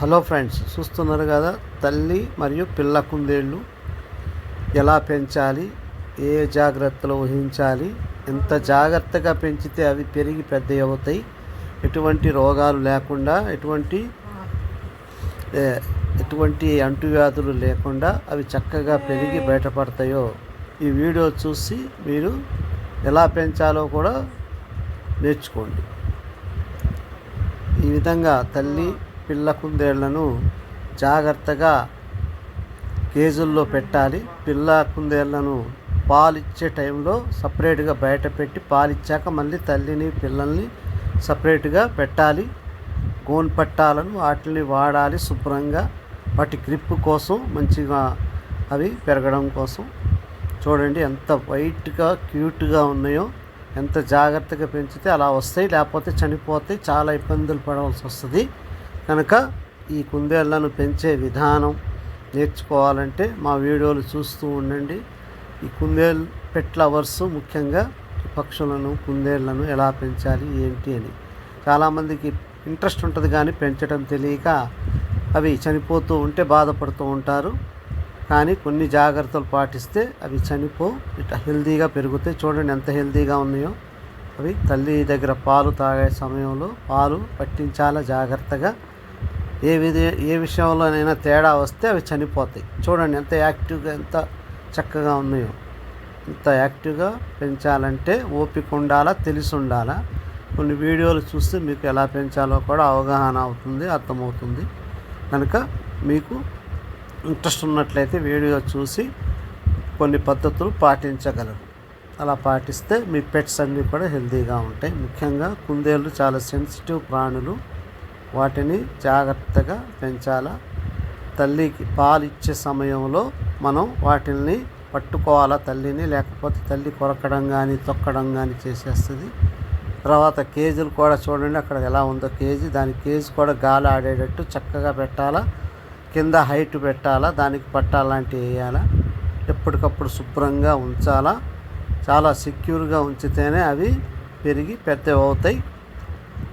Hello friends చూస్తున్నారు కదా తల్లి మరియు పిల్ల కుందేళ్ళు ఎలా పెంచాలి ఏ జాగ్రత్తలు వహించాలి ఎంత జాగ్రత్తగా పెంచితే అవి పెరిగి పెద్ద అవుతాయి ఎటువంటి రోగాలు లేకుండా ఎటువంటి ఎటువంటి అంటువ్యాధులు లేకుండా అవి చక్కగా పెరిగి బయటపడతాయో ఈ వీడియో చూసి మీరు ఎలా పెంచాలో కూడా నేర్చుకోండి. ఈ విధంగా తల్లి పిల్ల కుందేళ్ళను జాగ్రత్తగా కేజుల్లో పెట్టాలి. పిల్ల కుందేళ్ళను పాలిచ్చే టైంలో సపరేట్గా బయట పెట్టి పాలిచ్చాక మళ్ళీ తల్లిని పిల్లల్ని సపరేట్గా పెట్టాలి. గోన్ పట్టాలను వాటిని వాడాలి శుభ్రంగా. వాటి గ్రిప్ కోసం మంచిగా అవి పెరగడం కోసం. చూడండి ఎంత వైట్గా క్యూట్గా ఉన్నాయో. ఎంత జాగ్రత్తగా పెంచితే అలా వస్తాయి. లేకపోతే చనిపోతే చాలా ఇబ్బందులు పడవలసి వస్తుంది. కనుక ఈ కుందేళ్ళను పెంచే విధానం నేర్చుకోవాలంటే మా వీడియోలు చూస్తూ ఉండండి. ఈ కుందేలు పెట్ లవర్స్ ముఖ్యంగా పక్షులను కుందేళ్ళను ఎలా పెంచాలి ఏంటి అని. చాలామందికి ఇంట్రెస్ట్ ఉంటుంది కానీ పెంచడం తెలియక అవి చనిపోతూ ఉంటే బాధపడుతూ ఉంటారు. కానీ కొన్ని జాగ్రత్తలు పాటిస్తే అవి చనిపో ఇట్లా హెల్తీగా పెరుగుతాయి చూడండి ఎంత హెల్దీగా ఉన్నాయో. అవి తల్లి దగ్గర పాలు తాగే సమయంలో పాలు పట్టించాలా జాగ్రత్తగా. ఏ విధి ఏ విషయంలోనైనా తేడా వస్తే అవి చనిపోతాయి. చూడండి ఎంత యాక్టివ్గా ఎంత చక్కగా ఉన్నాయో. ఇంత యాక్టివ్గా పెంచాలంటే ఓపిక ఉండాలా తెలిసి ఉండాలా? కొన్ని వీడియోలు చూస్తే మీకు ఎలా పెంచాలో కూడా అవగాహన అవుతుంది అర్థమవుతుంది. కనుక మీకు ఇంట్రెస్ట్ ఉన్నట్లయితే వీడియో చూసి కొన్ని పద్ధతులు పాటించగలరు. అలా పాటిస్తే మీ పెట్స్ అన్నీ కూడా హెల్తీగా ఉంటాయి. ముఖ్యంగా కుందేళ్ళు చాలా సెన్సిటివ్ ప్రాణులు. వాటిని జాగ్రత్తగా పెంచాలా? తల్లికి పాలు ఇచ్చే సమయంలో మనం వాటిని పట్టుకోవాలా? తల్లిని లేకపోతే తల్లి కొరకడం కానీ తొక్కడం కానీ చేసేస్తుంది. తర్వాత కేజీలు కూడా చూడండి అక్కడ ఎలా ఉందో కేజీ. దాని కేజీ కూడా గాలి ఆడేటట్టు చక్కగా పెట్టాలా? కింద హైట్ పెట్టాలా? దానికి పట్టాలాంటివి వేయాలా? ఎప్పటికప్పుడు శుభ్రంగా ఉంచాలా? చాలా సెక్యూర్గా ఉంచితేనే అవి పెరిగి పెద్దవి అవుతాయి.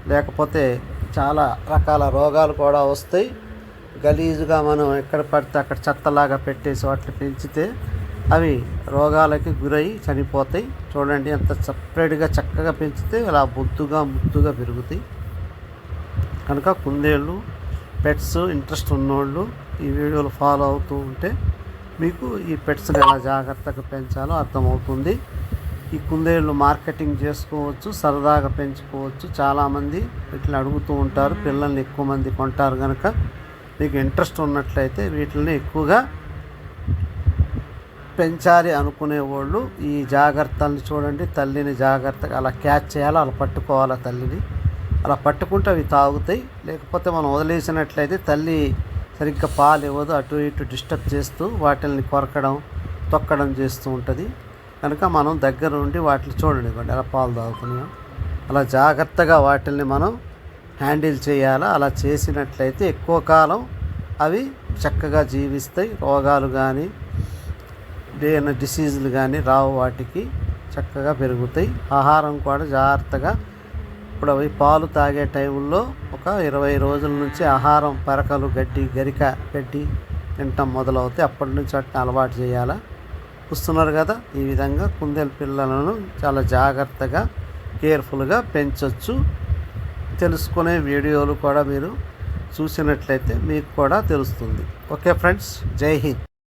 లేకపోతే చాలా రకాల రోగాలు కూడా వస్తాయి. గలీజుగా మనం ఎక్కడ పడితే అక్కడ చెత్తలాగా పెట్టేసి వాటిని పెంచితే అవి రోగాలకి గురై చనిపోతాయి. చూడండి ఎంత సపరేట్గా చక్కగా పెంచితే ఇలా బొద్దుగా ముద్దుగా పెరుగుతాయి. కనుక కుందేళ్ళు పెట్స్ ఇంట్రెస్ట్ ఉన్నోళ్ళు ఈ వీడియోలు ఫాలో అవుతూ ఉంటే మీకు ఈ పెట్స్ని ఎలా జాగ్రత్తగా పెంచాలో అర్థమవుతుంది. ఈ కుందేళ్ళు మార్కెటింగ్ చేసుకోవచ్చు సరదాగా పెంచుకోవచ్చు. చాలామంది ఇట్లా అడుగుతూ ఉంటారు పిల్లల్ని ఎక్కువ మంది కొంటారు కనుక మీకు ఇంట్రెస్ట్ ఉన్నట్లయితే వీటిని ఎక్కువగా పెంచాలి అనుకునే వాళ్ళు ఈ జాగ్రత్తల్ని చూడండి తల్లిని జాగ్రత్తగా అలా క్యాచ్ చేయాలి అలా పట్టుకోవాలి తల్లిని. అలా పట్టుకుంటే అవి తాగుతాయి. లేకపోతే మనం వదిలేసినట్లయితే తల్లి సరిగ్గా పాలు ఇవ్వదు అటు ఇటు డిస్టర్బ్ చేస్తూ వాటిని కొరకడం తొక్కడం చేస్తూ ఉంటుంది. కనుక మనం దగ్గర ఉండి వాటిని చూడండి ఎలా పాలు తాగుతున్నాయో అలా జాగ్రత్తగా వాటిల్ని మనం హ్యాండిల్ చేయాలా? అలా చేసినట్లయితే ఎక్కువ కాలం అవి చక్కగా జీవిస్తాయి. రోగాలు కానీ ఏదైనా డిసీజులు కానీ రావు. వాటికి చక్కగా పెరుగుతాయి. ఆహారం కూడా జాగ్రత్తగా ఇప్పుడు అవి పాలు తాగే టైంలో ఒక ఇరవై రోజుల నుంచి ఆహారం పరకలు గడ్డి గరిక గడ్డి తింటాం మొదలవుతాయి. అప్పటి నుంచి వాటిని అలవాటు చేయాలా? చూస్తున్నారు కదా ఈ విధంగా కుందేలు పిల్లలను చాలా జాగ్రత్తగా కేర్ఫుల్గా పెంచవచ్చు తెలుసుకునే వీడియోలు కూడా మీరు చూసినట్లయితే మీకు కూడా తెలుస్తుంది. ఓకే ఫ్రెండ్స్ జై హింద్.